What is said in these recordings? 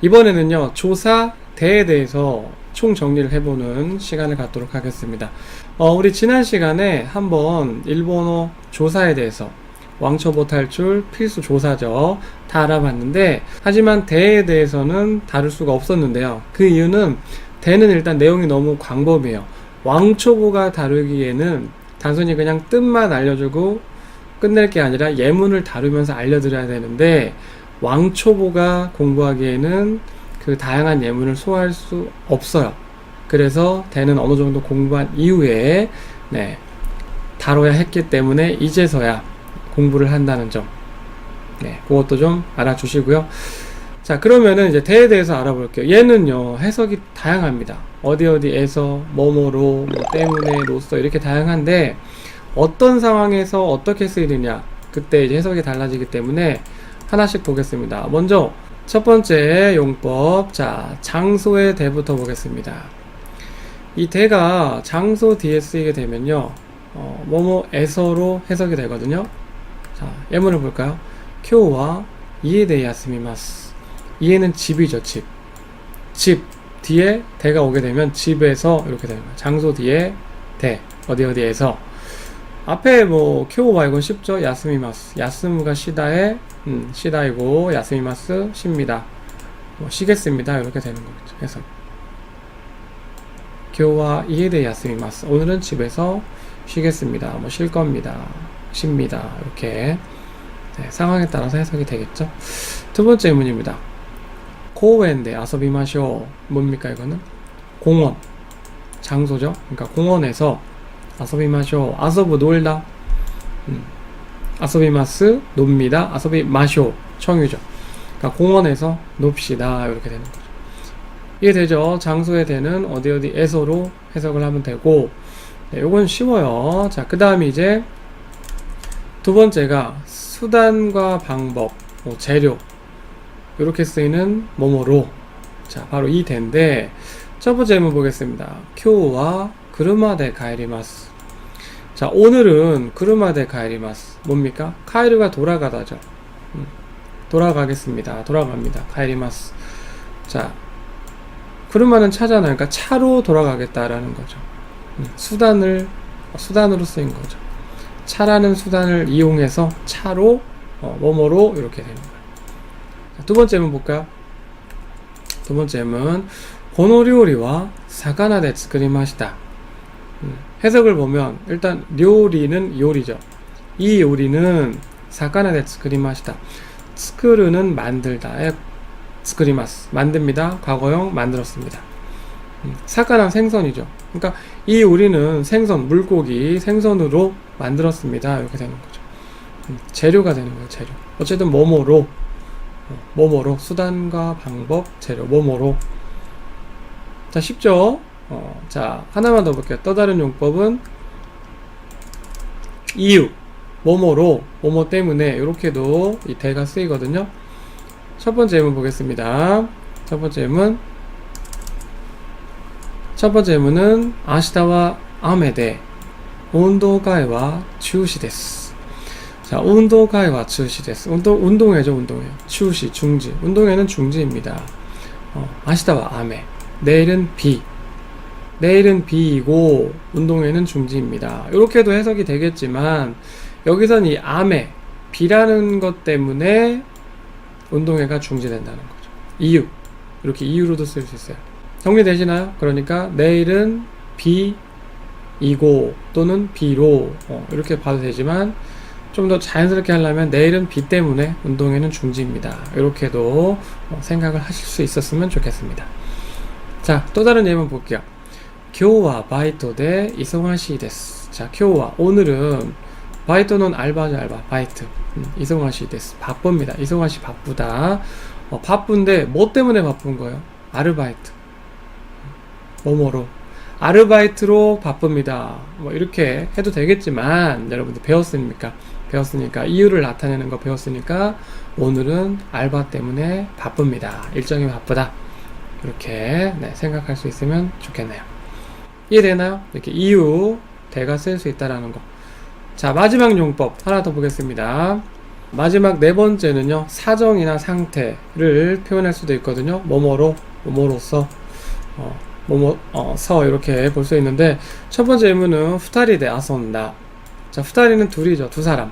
이번에는요, 조사, 대에 대해서 총 정리를 해보는 시간을 갖도록 하겠습니다. 어, 우리 지난 시간에 한번 일본어 조사에 대해서 왕초보 탈출 필수 조사죠. 다 알아봤는데, 하지만 대에 대해서는 다룰 수가 없었는데요. 그 이유는 대는 일단 내용이 너무 광범위해요. 왕초보가 다루기에는 단순히 그냥 뜻만 알려주고 끝낼 게 아니라 예문을 다루면서 알려드려야 되는데, 왕초보가 공부하기에는 그 다양한 예문을 소화할 수 없어요. 그래서 대는 어느 정도 공부한 이후에 네, 다뤄야 했기 때문에 이제서야 공부를 한다는 점. 네, 그것도 좀 알아주시고요. 자, 그러면은 이제 대에 대해서 알아볼게요. 얘는요, 해석이 다양합니다. 어디 어디에서, 뭐뭐로, 뭐 때문에, 로써 이렇게 다양한데, 어떤 상황에서 어떻게 쓰이느냐, 그때 이제 해석이 달라지기 때문에 하나씩 보겠습니다. 먼저, 첫 번째 용법. 자, 장소의 대부터 보겠습니다. 이 대가 장소 뒤에 쓰이게 되면요, 어, 뭐뭐에서로 해석이 되거든요. 자, 예문을 볼까요? 쿄와 이에 대 야스미마스. 이에는 집이죠, 집. 집 뒤에 대가 오게 되면 집에서 이렇게 되는 거예요. 장소 뒤에 대. 어디 어디에서. 앞에 뭐 쿄와 이건 쉽죠? 야스미마스. 야스무가 시다에 음, 시다이고 야스미마스 쉽니다. 뭐 쉬겠습니다. 이렇게 되는 거겠죠. 해석. 교와 이해대 야스미마스. 오늘은 집에서 쉬겠습니다. 뭐 쉴 겁니다. 쉽니다. 이렇게 네, 상황에 따라서 해석이 되겠죠. 두 번째 의문입니다. 고엔데 아서비마쇼 뭡니까 이거는? 공원 장소죠. 그러니까 공원에서 아서비마쇼 아서브 놀다 음. 아서비마스 놉니다. 아서비마쇼 청유 죠. 그러니까 공원에서 놉시다 이렇게 되는 거죠. 이해되죠? 장소에 대는 어디 어디에서로 해석을 하면 되고 네, 요건 쉬워요. 자, 그 다음에 이제 두 번째가 수단과 방법, 뭐 재료 이렇게 쓰이는 뭐뭐로 자, 바로 이 대인데 첫 번째 한번 보겠습니다. 쿄와 그르마데 가이리마스 자, 오늘은 그르마데 가이리마스 뭡니까? 카이르가 돌아가다죠. 음, 돌아가겠습니다. 돌아갑니다. 가이리마스 자, 그르마는 차잖아요. 그러니까 차로 돌아가겠다라는 거죠. 음, 수단을 수단으로 쓰인 거죠. 차라는 수단을 이용해서 차로 어, 뭐뭐로 이렇게 되는 거예요. 자, 두 번째 문 볼까요? 두 번째 문 고노料理와 사가나데 作りました. 해석을 보면 일단 요리는 요리죠. 이 요리는 사카나 데 스크리마시다. 스크르는 만들다의 예, 스크리마스 만듭니다. 과거형 만들었습니다. 음, 사카랑 생선이죠. 그러니까 이 요리는 생선 물고기 생선으로 만들었습니다. 이렇게 되는 거죠. 음, 재료가 되는 거예요. 재료. 어쨌든 뭐뭐로 어, 뭐뭐로 수단과 방법 재료 뭐뭐로 자 쉽죠? 어, 자 하나만 더 볼게요. 또 다른 용법은 이유 뭐뭐로 뭐뭐 때문에 이렇게도 이 대가 쓰이거든요. 첫 번째 예문 보겠습니다. 첫 번째 예문. 첫 번째 예문은 아시다와 아메데 운동会와 중시 데스. 자, 운동会와 중시 데스. 운동 운동회죠, 운동회. 중시 중지. 운동회는 중지입니다. 어, 아시다와 아메. 내일은 비. 내일은 비이고 운동회는 중지입니다. 이렇게도 해석이 되겠지만 여기선 이 아메 비라는 것 때문에 운동회가 중지된다는 거죠. 이유. 이렇게 이유로도 쓸 수 있어요. 정리되시나요? 그러니까 내일은 비이고 또는 비로 어, 이렇게 봐도 되지만 좀 더 자연스럽게 하려면 내일은 비 때문에 운동회는 중지입니다. 이렇게도 어, 생각을 하실 수 있었으면 좋겠습니다. 자, 또 다른 예문 볼게요. 교와 바이토で 이송하시 데스. 자, 교와 오늘은 바이토는 알바죠, 알바. 바이트. 음, 이송하시 데스. 바쁩니다. 이송하시 바쁘다. 어, 바쁜데 뭐 때문에 바쁜 거예요? 아르바이트. 뭐뭐로. 아르바이트로 바쁩니다. 뭐 이렇게 해도 되겠지만 여러분들 배웠으니까 배웠으니까 이유를 나타내는 거 배웠으니까 오늘은 알바 때문에 바쁩니다. 일정이 바쁘다. 이렇게 네, 생각할 수 있으면 좋겠네요. 이해되나요? 이렇게 이유 대가 쓸 수 있다라는 거. 자 마지막 용법 하나 더 보겠습니다. 마지막 네 번째는요, 사정이나 상태를 표현할 수도 있거든요. 뭐뭐로, 뭐뭐로서, 어, 뭐뭐, 어, 서, 이렇게 볼 수 있는데, 첫 번째 의문은 후타리 데 아선다. 자, 후타리는 둘이죠. 두 사람.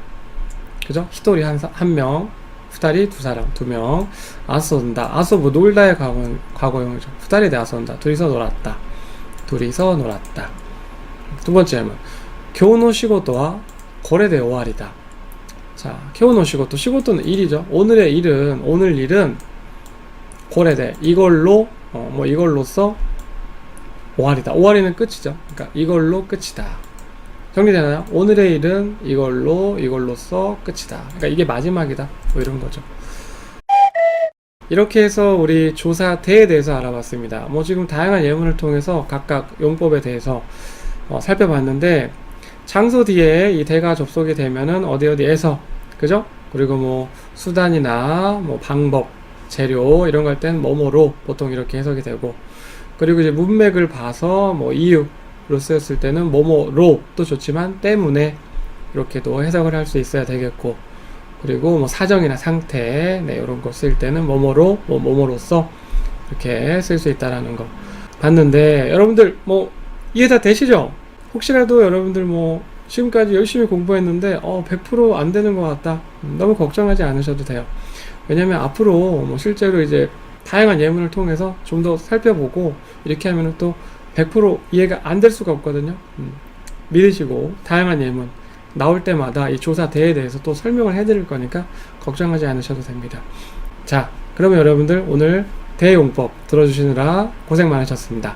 그죠? 히토리 한, 사- 한 명, 후타리 두 사람, 두 명. 아선다. 아소 뭐 놀다의 과거, 과거형이죠. 후타리 데 아선다. 둘이서 놀았다. 둘이서 놀았다. 두 번째 의문. 교노 시고도와 고래대 오알이다. 자, 교노 시고도, 시고도는 일이죠. 오늘의 일은, 오늘 일은 고래대. 이걸로, 어, 뭐 이걸로써 오알이다. 오알이는 끝이죠. 그러니까 이걸로 끝이다. 정리되나요? 오늘의 일은 이걸로, 이걸로써 끝이다. 그러니까 이게 마지막이다. 뭐 이런 거죠. 이렇게 해서 우리 조사대에 대해서 알아봤습니다. 뭐 지금 다양한 예문을 통해서 각각 용법에 대해서 어, 살펴봤는데 장소 뒤에 이 대가 접속이 되면은 어디 어디에서 그죠? 그리고 뭐 수단이나 뭐 방법, 재료 이런 거 할 땐 뭐뭐로 보통 이렇게 해석이 되고 그리고 이제 문맥을 봐서 뭐 이유로 쓰였을 때는 뭐뭐로도 좋지만 때문에 이렇게도 해석을 할 수 있어야 되겠고 그리고 뭐 사정이나 상태 네, 이런 거 쓸 때는 뭐뭐로 뭐 뭐뭐로써 이렇게 쓸 수 있다라는 거 봤는데 여러분들 뭐 이해 다 되시죠? 혹시라도 여러분들 뭐 지금까지 열심히 공부했는데 어 100%안 되는 것 같다. 음, 너무 걱정하지 않으셔도 돼요. 왜냐면 앞으로 뭐 실제로 이제 다양한 예문을 통해서 좀 더 살펴보고 이렇게 하면 또100% 이해가 안 될 수가 없거든요. 음, 믿으시고 다양한 예문 나올 때마다 이 조사 대에 대해서 또 설명을 해드릴 거니까 걱정하지 않으셔도 됩니다. 자 그러면 여러분들 오늘 대용법 들어주시느라 고생 많으셨습니다